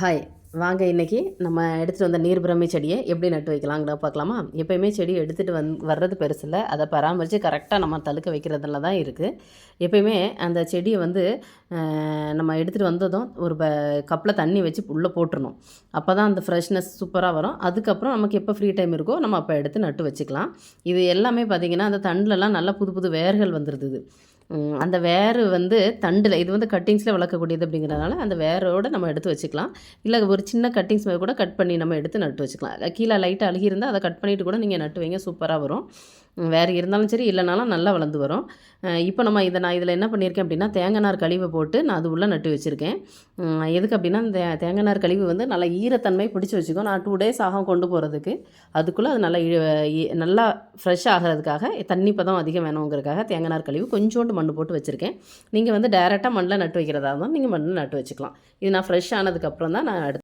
Hi வாங்க இன்றைக்கி நம்ம எடுத்துகிட்டு வந்த நீர் பிரமி செடியை எப்படி நட்டு வைக்கலாங்கிற பார்க்கலாமா? எப்போயுமே செடி எடுத்துகிட்டு வந் வர்றது பெருசு இல்லை. அதை பராமரித்து கரெக்டாக நம்ம தழுக்க வைக்கிறதுல தான் இருக்குது எப்போயுமே அந்த செடியை வந்து நம்ம எடுத்துகிட்டு வந்ததும் ஒரு ப கப்பில் தண்ணி வச்சு உள்ளே போட்டுருணும் அப்போ தான் அந்த ஃப்ரெஷ்னஸ் சூப்பராக வரும். அதுக்கப்புறம் நமக்கு எப்போ ஃப்ரீ டைம் இருக்கோ நம்ம அப்போ எடுத்து நட்டு வச்சுக்கலாம். இது எல்லாமே பார்த்திங்கன்னா அந்த தண்டுலலாம் நல்லா புது புது வேர்கள் வந்துருது அந்த வேர் வந்து தண்டில் இது வந்து கட்டிங்ஸில் வளர்க்கக்கூடியது அப்படிங்கிறதுனால அந்த வேரோடு நம்ம எடுத்து வச்சுக்கலாம். இல்லை ஒரு சின்ன கட்டிங்ஸ் மாதிரி கூட கட் பண்ணி நம்ம எடுத்து நட்டு வச்சுக்கலாம். கீழே லைட்டாக அழுகி இருந்தால் அதை கட் பண்ணிவிட்டு கூட நீங்கள் நட்டு வைங்க சூப்பராக வரும். வேறு இருந்தாலும் சரி இல்லைனாலும் நல்லா வளர்ந்து வரும். இப்போ நம்ம இதை நான் இதில் என்ன பண்ணியிருக்கேன் அப்படின்னா தேங்காய் நார் கழிவை போட்டு நான் அது உள்ளே நட்டு வச்சுருக்கேன். எதுக்கு அப்படின்னா தே தேங்காய் நார் கழிவு வந்து நல்லா ஈரத்தன்மை பிடிச்சி வச்சுக்கோ நான் டூ டேஸ் ஆகும் கொண்டு போகிறதுக்கு அதுக்குள்ளே அது நல்லா இ- நல்லா ஃப்ரெஷ் ஆகிறதுக்காக தண்ணி பதம் அதிகம் வேணுங்கிறதுக்காக தேங்காய் நார் கழிவு கொஞ்சோண்டு மண் போட்டு வச்சுருக்கேன். நீங்கள் வந்து டேரெக்டாக மண்ணில் நட்டு வைக்கிறதா இருந்தால் நீங்கள் மண்ணில் நட்டு வச்சுக்கலாம். இது நான் ஃப்ரெஷ் ஆனதுக்கப்புறம் தான் நான் அடுத்து